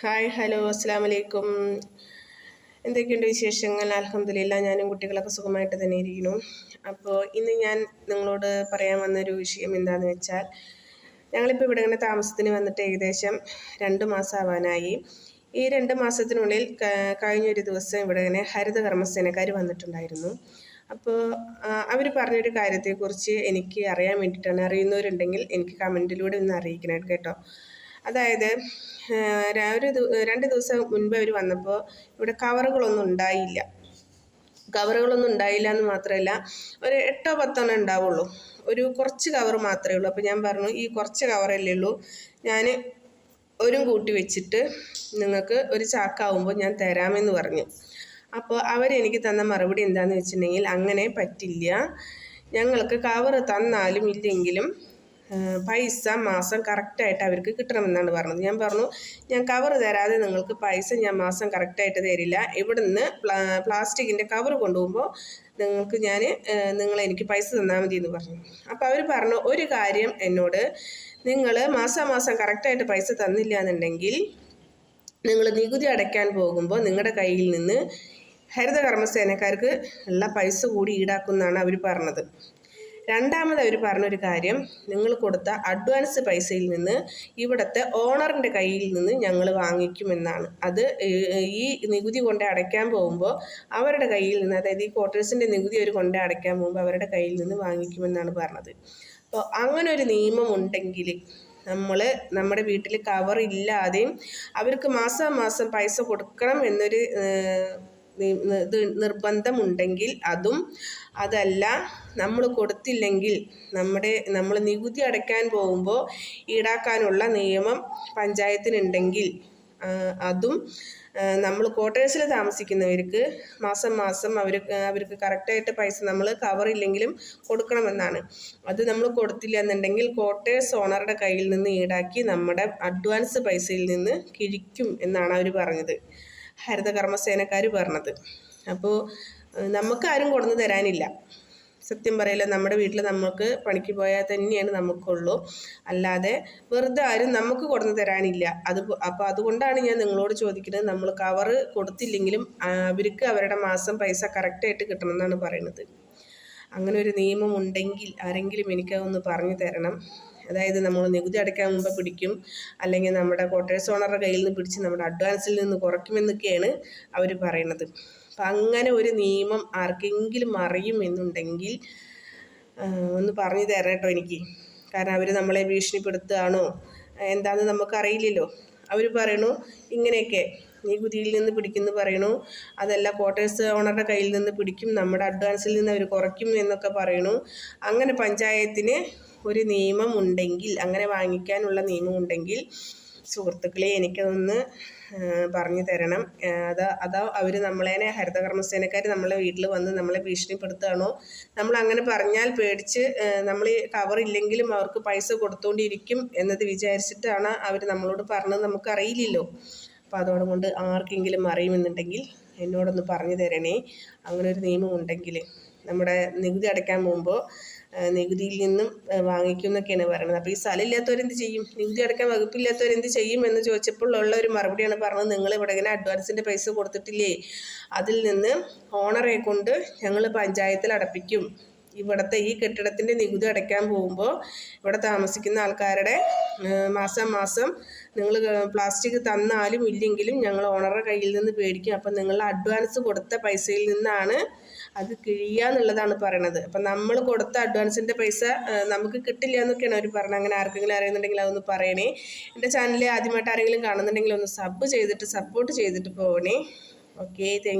Hi hello അസ്സാം വലൈക്കും എന്തൊക്കെയുണ്ട് വിശേഷങ്ങൾ? അലഹമ്മദില്ല ഞാനും കുട്ടികളൊക്കെ സുഖമായിട്ട് തന്നെ ഇരിക്കുന്നു. അപ്പോൾ ഇന്ന് ഞാൻ നിങ്ങളോട് പറയാൻ വന്നൊരു വിഷയം എന്താണെന്ന് വെച്ചാൽ ഞങ്ങളിപ്പോൾ ഇവിടെ ഇങ്ങനെ താമസത്തിന് വന്നിട്ട് ഏകദേശം രണ്ട് മാസം ആവാനായി ഈ രണ്ട് മാസത്തിനുള്ളിൽ കഴിഞ്ഞൊരു ദിവസം ഇവിടെ ഇങ്ങനെ ഹരിത കർമ്മസേനക്കാർ വന്നിട്ടുണ്ടായിരുന്നു അപ്പോൾ അവർ പറഞ്ഞൊരു കാര്യത്തെക്കുറിച്ച് എനിക്ക് അറിയാൻ വേണ്ടിയിട്ടാണ് അറിയുന്നവരുണ്ടെങ്കിൽ എനിക്ക് കമന്റിലൂടെ ഒന്ന് അറിയിക്കണം കേട്ടോ. അതായത് ഒരു രണ്ട് ദിവസം മുൻപ് അവർ വന്നപ്പോൾ ഇവിടെ കവറുകളൊന്നും ഉണ്ടായില്ല. കവറുകളൊന്നും ഉണ്ടായില്ല എന്ന് മാത്രമല്ല ഒരു എട്ടോ പത്തെണ്ണം ഉണ്ടാവുള്ളൂ. ഒരു കുറച്ച് കവർ മാത്രമേ ഉള്ളൂ. അപ്പോൾ ഞാൻ പറഞ്ഞു ഈ കുറച്ച് കവറല്ലേ ഉള്ളൂ. ഞാൻ ഒരു കൂട്ടി വെച്ചിട്ട് നിങ്ങൾക്ക് ഒരു ചാക്കാവുമ്പോൾ ഞാൻ തരാമെന്ന് പറഞ്ഞു. അപ്പോൾ അവരെനിക്ക് തന്ന മറുപടി എന്താണെന്ന് വെച്ചിട്ടുണ്ടെങ്കിൽ അങ്ങനെ പറ്റില്ല. ഞങ്ങൾക്ക് കവർ തന്നാലും ഇല്ലെങ്കിലും പൈസ മാസം കറക്റ്റായിട്ട് അവർക്ക് കിട്ടണമെന്നാണ് പറഞ്ഞത്. ഞാൻ പറഞ്ഞു ഞാൻ കവർ തരാതെ നിങ്ങൾക്ക് പൈസ ഞാൻ മാസം കറക്റ്റായിട്ട് തരില്ല. ഇവിടുന്ന് പ്ലാസ്റ്റിക്കിന്റെ കവർ കൊണ്ടുപോകുമ്പോൾ നിങ്ങൾക്ക് ഞാൻ നിങ്ങൾ എനിക്ക് പൈസ തന്നാൽ മതി എന്ന് പറഞ്ഞു. അപ്പോൾ അവർ പറഞ്ഞു ഒരു കാര്യം എന്നോട് നിങ്ങൾ മാസം കറക്റ്റായിട്ട് പൈസ തന്നില്ല എന്നുണ്ടെങ്കിൽ നിങ്ങൾ നികുതി അടയ്ക്കാൻ പോകുമ്പോൾ നിങ്ങളുടെ കയ്യിൽ നിന്ന് ഹരിതകർമ്മസേനക്കാർക്ക് ഉള്ള പൈസ കൂടി ഈടാക്കുമെന്നാണ് അവർ പറഞ്ഞത്. രണ്ടാമത് അവർ പറഞ്ഞൊരു കാര്യം. നിങ്ങൾ കൊടുത്ത അഡ്വാൻസ് പൈസയിൽ നിന്ന് ഇവിടുത്തെ ഓണറിന്റെ കയ്യിൽ നിന്ന് ഞങ്ങൾ വാങ്ങിക്കുമെന്നാണ്. അത് ഈ നികുതി കൊണ്ട് അടയ്ക്കാൻ പോകുമ്പോൾ അവരുടെ കയ്യിൽ നിന്ന് അതായത് ഈ ക്വാർട്ടേഴ്സിന്റെ നികുതി അവർ കൊണ്ട് അടയ്ക്കാൻ പോകുമ്പോൾ അവരുടെ കയ്യിൽ നിന്ന് വാങ്ങിക്കുമെന്നാണ് പറഞ്ഞത്. അപ്പോൾ അങ്ങനെ ഒരു നിയമം ഉണ്ടെങ്കിൽ നമ്മൾ നമ്മുടെ വീട്ടിൽ കവർ ഇല്ലാതെയും അവർക്ക് മാസം മാസം പൈസ കൊടുക്കണം എന്നൊരു ഇത് നിർബന്ധമുണ്ടെങ്കിൽ അതും അതല്ല നമ്മൾ കൊടുത്തില്ലെങ്കിൽ നമ്മുടെ നമ്മൾ നികുതി അടയ്ക്കാൻ പോകുമ്പോൾ ഈടാക്കാനുള്ള നിയമം പഞ്ചായത്തിനുണ്ടെങ്കിൽ അതും നമ്മൾ ക്വാർട്ടേഴ്സിൽ താമസിക്കുന്നവർക്ക് മാസം മാസം അവർ അവർക്ക് കറക്റ്റായിട്ട് പൈസ നമ്മൾ കവർ ഇല്ലെങ്കിലും കൊടുക്കണമെന്നാണ്. അത് നമ്മൾ കൊടുത്തില്ല എന്നുണ്ടെങ്കിൽ ക്വാർട്ടേഴ്സ് ഓണറുടെ കയ്യിൽ നിന്ന് ഈടാക്കി നമ്മുടെ അഡ്വാൻസ് പൈസയിൽ നിന്ന് കിഴിക്കും എന്നാണ് അവർ പറഞ്ഞത്. ഹരിത കർമ്മസേനക്കാർ പറഞ്ഞത് അപ്പോൾ നമുക്കാരും കൊണ്ടു തരാനില്ല. സത്യം പറയില്ല നമ്മുടെ വീട്ടിൽ നമുക്ക് പണിക്ക് പോയാൽ തന്നെയാണ് നമുക്കുള്ളൂ. അല്ലാതെ വെറുതെ ആരും നമുക്ക് കൊടുന്ന് തരാനില്ല. അത് അപ്പോൾ അതുകൊണ്ടാണ് ഞാൻ നിങ്ങളോട് ചോദിക്കുന്നത്. നമ്മൾ കവറ് കൊടുത്തില്ലെങ്കിലും അവർക്ക് അവരുടെ മാസം പൈസ കറക്റ്റായിട്ട് കിട്ടണമെന്നാണ് പറയുന്നത് അങ്ങനെ ഒരു നിയമം ഉണ്ടെങ്കിൽ ആരെങ്കിലും എനിക്കതൊന്ന് പറഞ്ഞു തരണം. അതായത് നമ്മൾ നികുതി അടയ്ക്കാൻ മുമ്പ് പിടിക്കും. അല്ലെങ്കിൽ നമ്മുടെ ക്വാർട്ടേഴ്സ് ഓണറുടെ കയ്യിൽ നിന്ന് പിടിച്ച് നമ്മുടെ അഡ്വാൻസിൽ നിന്ന് കുറയ്ക്കുമെന്നൊക്കെയാണ് അവർ പറയുന്നത്. അപ്പം അങ്ങനെ ഒരു നിയമം ആർക്കെങ്കിലും അറിയുമെന്നുണ്ടെങ്കിൽ ഒന്ന് പറഞ്ഞു തരണം കേട്ടോ എനിക്ക്. കാരണം അവർ നമ്മളെ ഭീഷണിപ്പെടുത്തുകയാണോ? എന്താണെന്ന് നമുക്കറിയില്ലല്ലോ. അവർ പറയണു ഇങ്ങനെയൊക്കെ. നികുതിയിൽ നിന്ന് പിടിക്കുന്നു പറയണു. അതല്ല ക്വാർട്ടേഴ്സ് ഓണറുടെ കയ്യിൽ നിന്ന് പിടിക്കും. നമ്മുടെ അഡ്വാൻസിൽ നിന്ന് അവർ കുറയ്ക്കും എന്നൊക്കെ പറയണു. അങ്ങനെ പഞ്ചായത്തിന് ഒരു നിയമം ഉണ്ടെങ്കിൽ അങ്ങനെ വാങ്ങിക്കാനുള്ള നിയമം ഉണ്ടെങ്കിൽ സുഹൃത്തുക്കളെ എനിക്കതൊന്ന് പറഞ്ഞു തരണം. അത് അതോ അവർ നമ്മളേനെ ഹരിതകർമ്മസേനക്കാർ നമ്മളെ വീട്ടിൽ വന്ന് നമ്മളെ ഭീഷണിപ്പെടുത്തുകയാണോ നമ്മൾ അങ്ങനെ പറഞ്ഞാൽ പേടിച്ച് നമ്മൾ കവർ ഇല്ലെങ്കിലും അവർക്ക് പൈസ കൊടുത്തുകൊണ്ടിരിക്കും എന്നത് വിചാരിച്ചിട്ടാണ് അവർ നമ്മളോട് പറഞ്ഞത് നമുക്കറിയില്ലല്ലോ. അപ്പോൾ അതോടുകൊണ്ട് ആർക്കെങ്കിലും അറിയുമെന്നുണ്ടെങ്കിൽ എന്നോടൊന്ന് പറഞ്ഞു തരണേ. അങ്ങനെ ഒരു നിയമം ഉണ്ടെങ്കിൽ നമ്മുടെ നികുതി അടയ്ക്കാൻ പോകുമ്പോൾ നികുതിയിൽ നിന്നും വാങ്ങിക്കും എന്നൊക്കെയാണ് പറയുന്നത്. അപ്പോൾ ഈ സ്ഥലം ഇല്ലാത്തവരെന്ത് ചെയ്യും? നികുതി അടക്കാൻ വകുപ്പില്ലാത്തവരെന്ത് ചെയ്യും എന്ന് ചോദിച്ചപ്പോൾ ഉള്ള ഒരു മറുപടിയാണ് പറഞ്ഞത്. നിങ്ങൾ ഇവിടെ ഇങ്ങനെ അഡ്വാൻസിന്റെ പൈസ കൊടുത്തിട്ടില്ലേ? അതിൽ നിന്ന് ഓണറെ കൊണ്ട് ഞങ്ങൾ പഞ്ചായത്തിൽ അടപ്പിക്കും. ഇവിടുത്തെ ഈ കെട്ടിടത്തിന്റെ നികുതി അടയ്ക്കാൻ പോകുമ്പോൾ ഇവിടെ താമസിക്കുന്ന ആൾക്കാരുടെ മാസം മാസം നിങ്ങൾ പ്ലാസ്റ്റിക് തന്നാലും ഇല്ലെങ്കിലും ഞങ്ങൾ ഓണറുടെ കയ്യിൽ നിന്ന് പേടിക്കും അപ്പം നിങ്ങൾ അഡ്വാൻസ് കൊടുത്ത പൈസയിൽ നിന്നാണ് അത് കിഴിയുക എന്നുള്ളതാണ് പറയണത്. അപ്പം നമ്മൾ കൊടുത്ത അഡ്വാൻസിന്റെ പൈസ നമുക്ക് കിട്ടില്ല എന്നൊക്കെയാണ് അവർ പറഞ്ഞത്. അങ്ങനെ ആർക്കെങ്കിലും അറിയുന്നുണ്ടെങ്കിൽ അതൊന്ന് പറയണേ. എന്റെ ചാനൽ ആദ്യമായിട്ട് ആരെങ്കിലും കാണുന്നുണ്ടെങ്കിൽ ഒന്ന് സബ് ചെയ്തിട്ട് സപ്പോർട്ട് ചെയ്തിട്ട് പോകണേ ഓക്കെ താങ്ക്